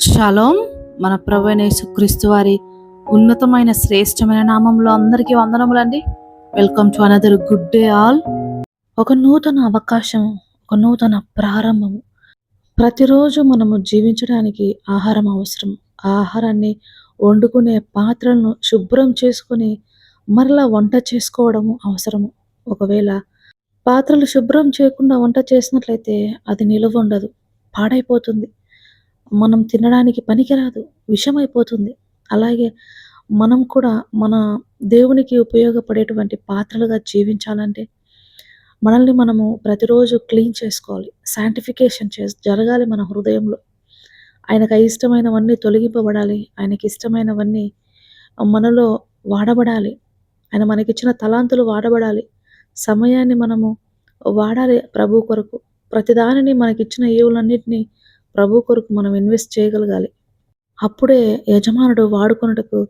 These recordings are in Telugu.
షలోం మన ప్రభు అయిన వారి ఉన్నతమైన శ్రేష్టమైన నామంలో అందరికీ వందనములండి. Welcome to another good day all ఒక నూతన అవకాశం ఒక నూతన ప్రారంభము ప్రతిరోజు మనము జీవించడానికి ఆహారం అవసరం. ఆ ఆహారాన్ని వండుకునే పాత్రలను శుభ్రం చేసుకొని మరలా వంట చేసుకోవడము అవసరము. ఒకవేళ పాత్రలు శుభ్రం చేయకుండా వంట చేసినట్లయితే అది నిలువ ఉండదు పాడైపోతుంది. మనం తినడానికి పనికిరాదు. విషమైపోతుంది. అలాగే మనం కూడా మన దేవునికి ఉపయోగపడేటువంటి పాత్రలుగా జీవించాలంటే మనల్ని మనము ప్రతిరోజు క్లీన్ చేసుకోవాలి. శాంటిఫికేషన్ చే జరగాలి మన హృదయంలో. ఆయనకు ఇష్టమైనవన్నీ తొలగింపబడాలి. ఆయనకి ఇష్టమైనవన్నీ మనలో వాడబడాలి. ఆయన మనకిచ్చిన తలాంతులు వాడబడాలి. సమయాన్ని మనము వాడాలి ప్రభు కొరకు. ప్రతిదానిని మనకిచ్చిన ఈవులన్నిటినీ ప్రభు కొరకు మనం ఇన్వెస్ట్ చేయగలగాలి. అప్పుడే యజమానుడు వాడుకొనుటకు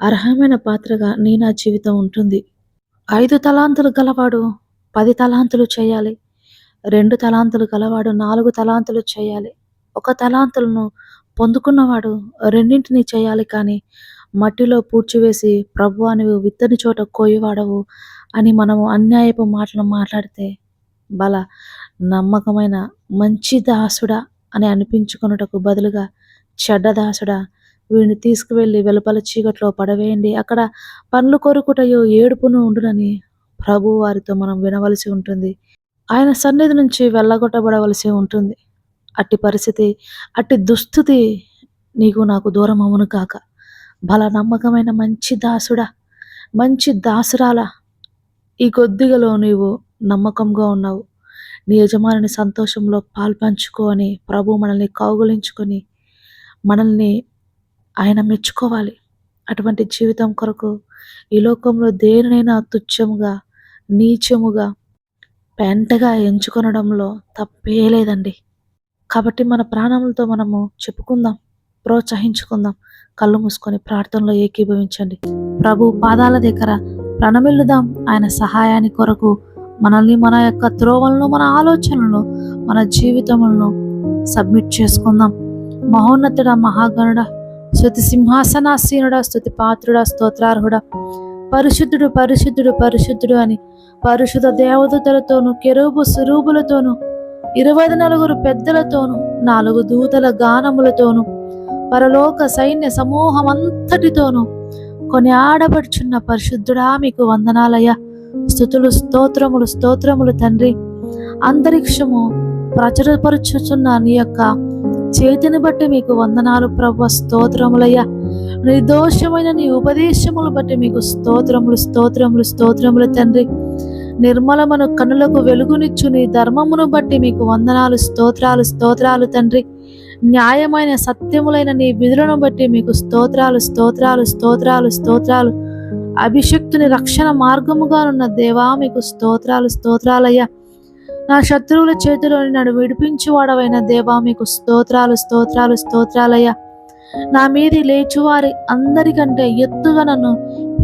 అర్హమైన పాత్రగా నీ నా జీవితం ఉంటుంది. ఐదు తలాంతులు గలవాడు పది తలాంతులు చేయాలి. రెండు తలాంతులు గలవాడు నాలుగు తలాంతులు చేయాలి. ఒక తలాంతులను పొందుకున్నవాడు రెండింటిని చేయాలి కానీ మట్టిలో పూడ్చివేసి ప్రభు నువ్వు విత్తని చోట కోయివాడవు అని మనము అన్యాయపు మాటలు మాట్లాడితే బల నమ్మకమైన మంచి దాసుడా అని అనిపించుకొనుటకు బదులుగా చెడ్డదాసుడా వీడిని తీసుకువెళ్ళి వెలుపల చీకట్లో పడవేయండి. అక్కడ పండ్లు కొరుకుటయో ఏడుపును ఉండునని ప్రభు వారితో మనం వినవలసి ఉంటుంది. ఆయన సన్నిధి నుంచి వెళ్ళగొట్టబడవలసి ఉంటుంది. అట్టి పరిస్థితి అట్టి దుస్థితి నీకు నాకు దూరం అవును కాక. బల నమ్మకమైన మంచి దాసుడా మంచి దాసురాలా. ఈ కొద్దిగలో నీవు నమ్మకంగా ఉన్నావు. నీ యజమానిని సంతోషంలో పాల్పంచుకో అని ప్రభు మనల్ని కౌగులించుకొని మనల్ని ఆయన మెచ్చుకోవాలి. అటువంటి జీవితం కొరకు ఈ లోకంలో దేనినైనా తుచ్చముగా నీచముగా పెంటగా ఎంచుకొనడంలో తప్పే లేదండి. కాబట్టి మన ప్రాణములతో మనము చెప్పుకుందాం ప్రోత్సహించుకుందాం కళ్ళు మూసుకొని ప్రార్థనలో ఏకీభవించండి. ప్రభు పాదాల దగ్గర ప్రణమిల్లుదాం ఆయన సహాయాన్ని కొరకు మనల్ని మన యొక్క త్రోవలను మన ఆలోచనలను మన జీవితములను సబ్మిట్ చేసుకుందాం. మహోన్నతుడ మహాగణుడ స్థుతి సింహాసనాసీనుడ స్థుతి పాత్రుడ స్తోత్రార్హుడ. పరిశుద్ధుడు పరిశుద్ధుడు పరిశుద్ధుడు అని పరిశుద్ధ దేవదూతలతోనూ కెరూబు సురూపులతోనూ ఇరవై నలుగురు పెద్దలతోనూ నాలుగు దూతల గానములతోనూ పరలోక సైన్య సమూహం అంతటితోనూ కొని ఆడబడుచున్న పరిశుద్ధుడా మీకు వందనాలయ్యా. స్థుతులు స్తోత్రములు స్తోత్రములు తండ్రి. అంతరిక్షము ప్రచురపరుచుచున్న నీ యొక్క చేతిని బట్టి మీకు వందనాలు ప్రభు స్తోత్రములయ్యా. నిర్దోషమైన నీ ఉపదేశములు బట్టి మీకు స్తోత్రములు స్తోత్రములు స్తోత్రములు తండ్రి. నిర్మలమను కనులకు వెలుగునిచ్చు నీ ధర్మమును బట్టి మీకు వందనాలు స్తోత్రాలు స్తోత్రాలు తండ్రి. న్యాయమైన సత్యములైన నీ విధులను బట్టి మీకు స్తోత్రాలు స్తోత్రాలు స్తోత్రాలు స్తోత్రాలు. అభిషక్తుని రక్షణ మార్గముగానున్న దేవా మీకు స్తోత్రాలు స్తోత్రాలయ్యా. నా శత్రువుల చేతిలోని నన్ను విడిపించువాడవైన దేవా మీకు స్తోత్రాలు స్తోత్రాలు స్తోత్రాలయ్యా. నా మీది లేచువారి అందరికంటే ఎత్తుగా నన్ను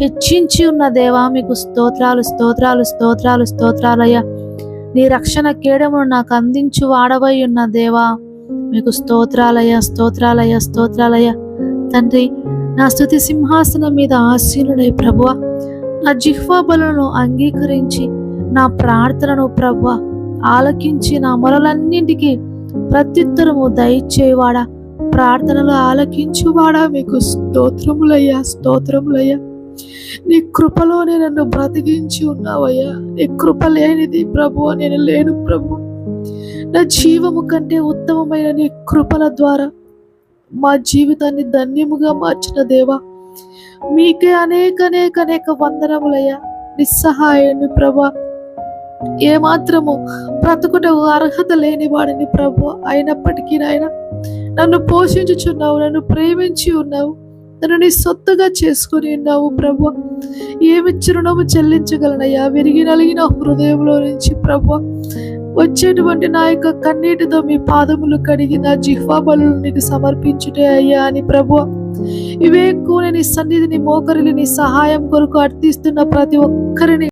హెచ్చించి ఉన్న దేవా మీకు స్తోత్రాలు స్తోత్రాలు స్తోత్రాలు స్తోత్రాలయ్యా. నీ రక్షణ కేడమును నాకు అందించు వాడవై ఉన్న దేవా మీకు స్తోత్రాలయ స్తోత్రాలయ స్తోత్రాలయ తండ్రి నా స్థుతి సింహాసనం మీద ఆశీనుడై ప్రభువ. నా జిహ్వా బలను అంగీకరించి నా ప్రార్థనను ప్రభువ. ఆలకించి నా మొరలన్నింటికి ప్రత్యుత్తరము దయచేవాడా ప్రార్థనలు ఆలకించువాడా మీకు స్తోత్రములయ్యా స్తోత్రములయ్యా. నీ కృపలోనే నన్ను బ్రతికించి ఉన్నావయ్యా. నీ కృప లేనిది ప్రభు నేను లేను ప్రభు. నా జీవము కంటే ఉత్తమమైన నీ కృపల ద్వారా మా జీవితాన్ని ధన్యముగా మార్చిన దేవా మీకే అనేక అనేక అనేక వందనములయ్యా. నిస్సహాయాన్ని ప్రభా ఏమాత్రము బ్రతుకుట అర్హత లేని వాడిని ప్రభు అయినప్పటికీ నాయన నన్ను పోషించుచున్నావు నన్ను ప్రేమించి ఉన్నావు నన్ను నీ సొత్తుగా చేసుకుని ఉన్నావు ప్రభు. ఏమి చిరుణము చెల్లించగలనయ్యా విరిగి నలిగిన హృదయంలో నుంచి ప్రభు వచ్చేటువంటి నా యొక్క కన్నీటితో మీ పాదములు కడిగి నా జిహ్వా బలు నీకు సమర్పించుటే అయ్యా అని ప్రభు ఇవే ఎక్కువ నీ సన్నిధిని మోకరిని నీ సహాయం కొరకు అర్థిస్తున్న ప్రతి ఒక్కరిని